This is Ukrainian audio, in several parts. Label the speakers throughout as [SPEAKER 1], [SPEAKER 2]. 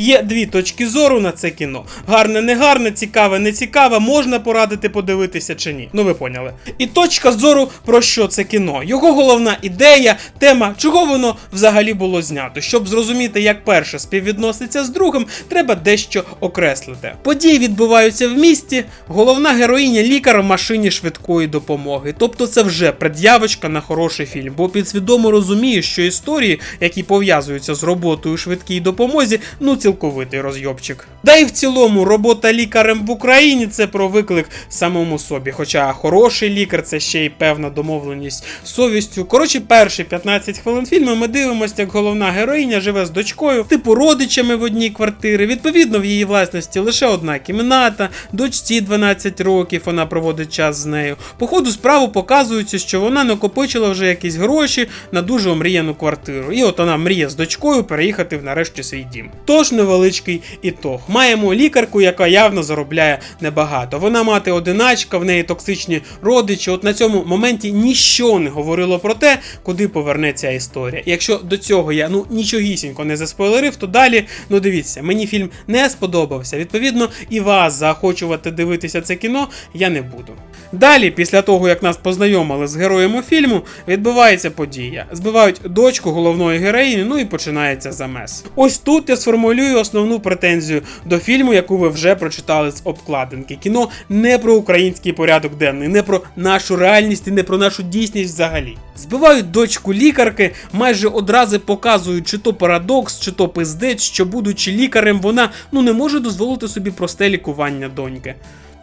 [SPEAKER 1] Є дві точки зору на це кіно: гарне, не гарне, цікаве, не цікаве, можна порадити подивитися чи ні. Ну ви поняли. І точка зору про що це кіно. Його головна ідея, тема, чого воно взагалі було знято. Щоб зрозуміти, як перше співвідноситься з другим, треба дещо окреслити. Події відбуваються в місті. Головна героїня лікар в машині швидкої допомоги. Тобто це вже пред'явочка на хороший фільм, бо підсвідомо розуміє, що історії, які пов'язуються з роботою швидкій допомозі, ну цілковитий розйобчик. Да і в цілому робота лікарем в Україні це про виклик самому собі. Хоча хороший лікар це ще й певна домовленість з совістю. Коротше, перші 15 хвилин фільму ми дивимося, як головна героїня живе з дочкою, типу родичами в одній квартирі. Відповідно, в її власності лише одна кімната, дочці 12 років, вона проводить час з нею. По ходу справу показується, що вона накопичила вже якісь гроші на дуже омріяну квартиру. І от вона мріє з дочкою переїхати в нарешті свій дім. Тож невеличкий ітог. Маємо лікарку, яка явно заробляє небагато. Вона мати одиначка, в неї токсичні родичі. От на цьому моменті ніщо не говорило про те, куди повернеться історія. Якщо до цього я ну нічогісінько не заспойлерив, то далі, ну дивіться, мені фільм не сподобався. Відповідно, і вас заохочувати дивитися це кіно я не буду. Далі, після того як нас познайомили з героями фільму, відбувається подія. Збивають дочку головної героїні, ну і починається замес. Ось тут я сформулюю основну претензію до фільму, яку ви вже прочитали з обкладинки. Кіно не про український порядок денний, не про нашу реальність і не про нашу дійсність взагалі. Збивають дочку лікарки, майже одразу показують, чи то парадокс, чи то пиздець, що будучи лікарем, вона ну не може дозволити собі просте лікування доньки.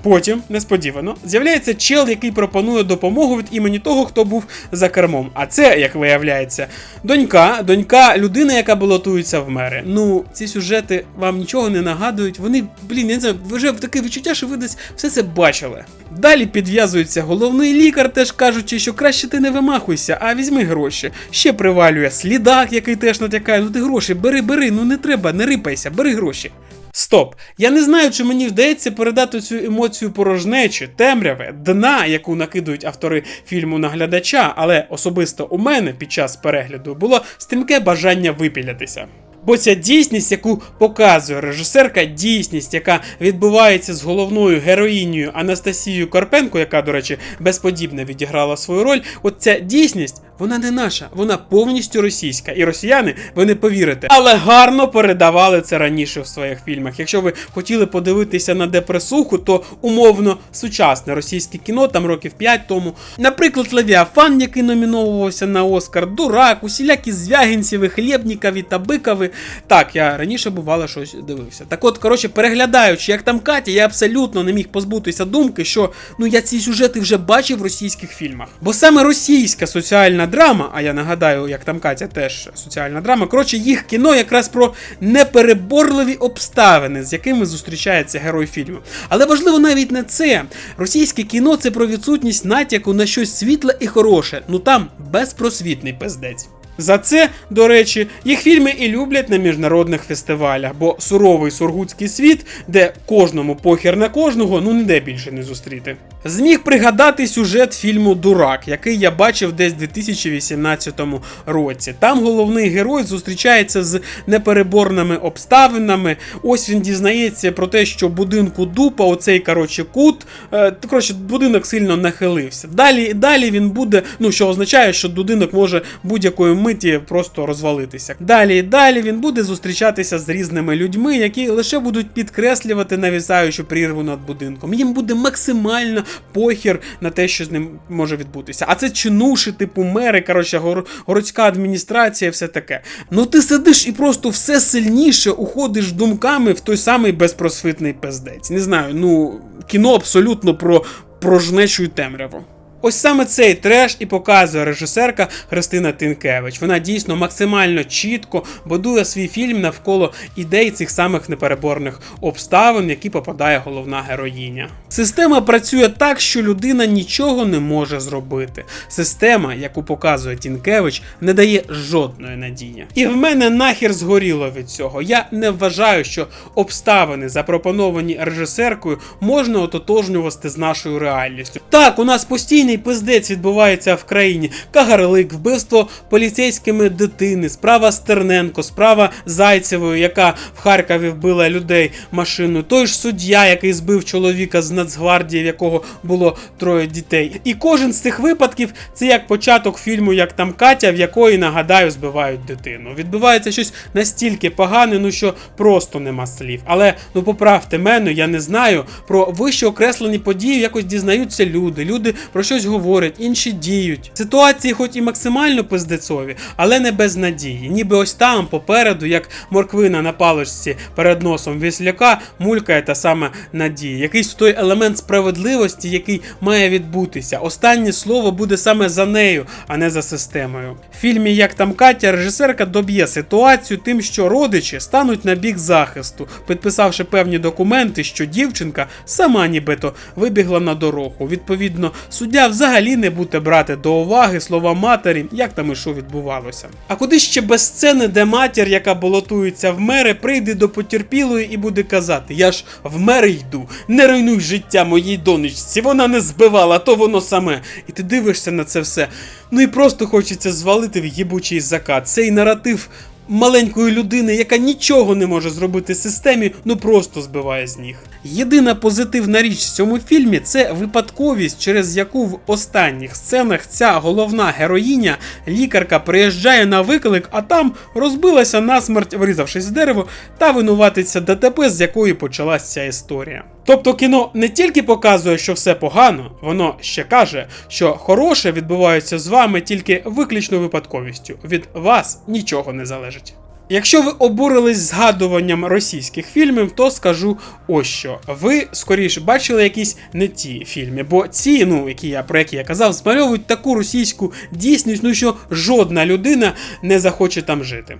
[SPEAKER 1] Потім, несподівано, з'являється чел, який пропонує допомогу від імені того, хто був за кермом. А це, як виявляється, донька, донька людини, яка балотується в мери. Ну, ці сюжети вам нічого не нагадують. Вони, блін, я не знаю, вже таке відчуття, що ви десь все це бачили. Далі підв'язується головний лікар, теж кажучи, що краще ти не вимахуйся, а візьми гроші. Ще привалює слідак, який теж натякає, ну ти гроші, бери, бери, ну не треба, не рипайся, бери гроші. Стоп! Я не знаю, чи мені вдається передати цю емоцію порожнечі, темряви, дна, яку накидують автори фільму на глядача, але особисто у мене під час перегляду було стрімке бажання випілятися. Бо ця дійсність, яку показує режисерка, дійсність, яка відбувається з головною героїнею Анастасією Карпенко, яка, до речі, безподібно відіграла свою роль. От ця дійсність, вона не наша, вона повністю російська. І росіяни, ви не повірите, але гарно передавали це раніше в своїх фільмах. Якщо ви хотіли подивитися на депресуху, то умовно сучасне російське кіно, там років 5 тому. Наприклад, Левіафан, який номіновувався на Оскар, Дурак, усілякі Звягінцеви, Хлєбнікові та Бикови. Так, я раніше бувало щось дивився. Так от, коротше, переглядаючи, як там Катя, я абсолютно не міг позбутися думки, що ну я ці сюжети вже бачив в російських фільмах. Бо саме російська соціальна драма, а я нагадаю, як там Катя теж соціальна драма. Коротше, їх кіно якраз про непереборливі обставини, з якими зустрічається герой фільму. Але важливо навіть не це. Російське кіно це про відсутність натяку на щось світле і хороше. Ну там безпросвітний пиздець. За це, до речі, їх фільми і люблять на міжнародних фестивалях, бо суровий сургутський світ, де кожному похер на кожного, ну ніде більше не зустріти. Зміг пригадати сюжет фільму Дурак, який я бачив десь в 2018 році. Там головний герой зустрічається з непереборними обставинами. Ось він дізнається про те, що будинку дупа, оцей коротше кут, е, коротше, будинок сильно нахилився. Далі, далі він буде, ну що означає, що будинок може будь-якої миті просто розвалитися. Далі і далі він буде зустрічатися з різними людьми, які лише будуть підкреслювати навісаючу прірву над будинком. Їм буде максимально похір на те, що з ним може відбутися. А це чинуші, типу мери, коротше, гор- городська адміністрація, все таке. Ну ти сидиш і просто все сильніше уходиш думками в той самий безпросвітний пиздець. Не знаю, ну кіно абсолютно про прожнечу й темряву. Ось саме цей треш і показує режисерка Христина Тинкевич. Вона дійсно максимально чітко будує свій фільм навколо ідей цих самих непереборних обставин, в які попадає головна героїня. Система працює так, що людина нічого не може зробити. Система, яку показує Тінкевич, не дає жодної надії. І в мене нахер згоріло від цього. Я не вважаю, що обставини, запропоновані режисеркою, можна ототожнювати з нашою реальністю. Так, у нас постійно Повний пиздець відбувається в країні. Кагарлик, вбивство поліцейськими дитини, справа Стерненко, справа Зайцевої, яка в Харкові вбила людей машиною. Той ж суддя, який збив чоловіка з Нацгвардії, в якого було троє дітей. І кожен з цих випадків це як початок фільму, як там Катя, в якої, нагадаю, збивають дитину. Відбувається щось настільки погане, ну що просто нема слів. Але ну поправте мене, я не знаю. Про вище окреслені події якось дізнаються люди. Люди про щось говорять, інші діють. Ситуації, хоч і максимально пиздецові, але не без надії. Ніби ось там, попереду, як морквина на паличці перед носом вісляка, мулькає та саме надія. Якийсь той елемент справедливості, який має відбутися. Останнє слово буде саме за нею, а не за системою. В фільмі Як там Катя, режисерка доб'є ситуацію тим, що родичі стануть на бік захисту, підписавши певні документи, що дівчинка сама нібито вибігла на дорогу. Відповідно, суддя взагалі не буде брати до уваги слова матері, як там і що відбувалося. А куди ще без сцени, де матір, яка балотується в мери, прийде до потерпілої і буде казати: Я ж в мери йду, не руйнуй життя моїй донечці, вона не збивала, то воно саме. І ти дивишся на це все. Ну і просто хочеться звалити в їбучий закат. Цей наратив маленької людини, яка нічого не може зробити системі, ну просто збиває з ніг. Єдина позитивна річ в цьому фільмі це випадковість, через яку в останніх сценах ця головна героїня, лікарка, приїжджає на виклик, а там розбилася насмерть, врізавшись в дерево, та винуватиться ДТП, з якої почалась ця історія. Тобто кіно не тільки показує, що все погано, воно ще каже, що хороше відбувається з вами тільки виключно випадковістю. Від вас нічого не залежить. Якщо ви обурились згадуванням російських фільмів, то скажу ось що. Ви скоріше бачили якісь не ті фільми, бо ці, ну які я про які я казав, змальовують таку російську дійсність, ну що жодна людина не захоче там жити.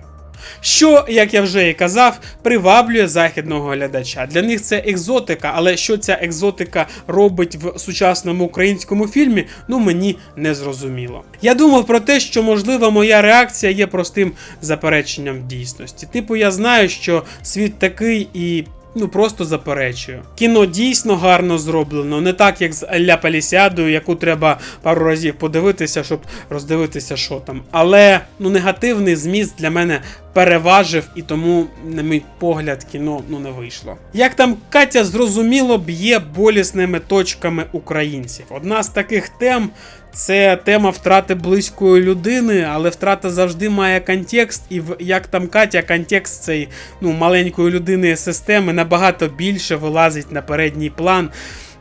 [SPEAKER 1] Що, як я вже і казав, приваблює західного глядача. Для них це екзотика, але що ця екзотика робить в сучасному українському фільмі, ну мені не зрозуміло. Я думав про те, що можливо моя реакція є простим запереченням дійсності. Типу, я знаю, що світ такий і. Ну просто заперечую. Кіно дійсно гарно зроблено, не так як з Ля Палісіадою, яку треба пару разів подивитися, щоб роздивитися, що там. Але ну негативний зміст для мене переважив, і тому, на мій погляд, кіно ну не вийшло. Як там Катя зрозуміло б'є болісними точками українців. Одна з таких тем. Це тема втрати близької людини, але втрата завжди має контекст, і як там Катя, контекст цієї ну, маленької людини системи набагато більше вилазить на передній план.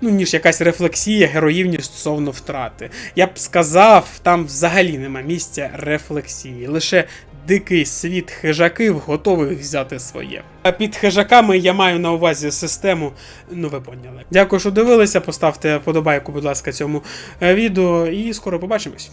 [SPEAKER 1] Ну, ніж якась рефлексія героївні стосовно втрати. Я б сказав, там взагалі нема місця рефлексії. Лише дикий світ хижаків готових взяти своє. А під хижаками я маю на увазі систему. Ну, ви поняли. Дякую, що дивилися. Поставте подобайку, будь ласка, цьому е, відео, і скоро побачимось.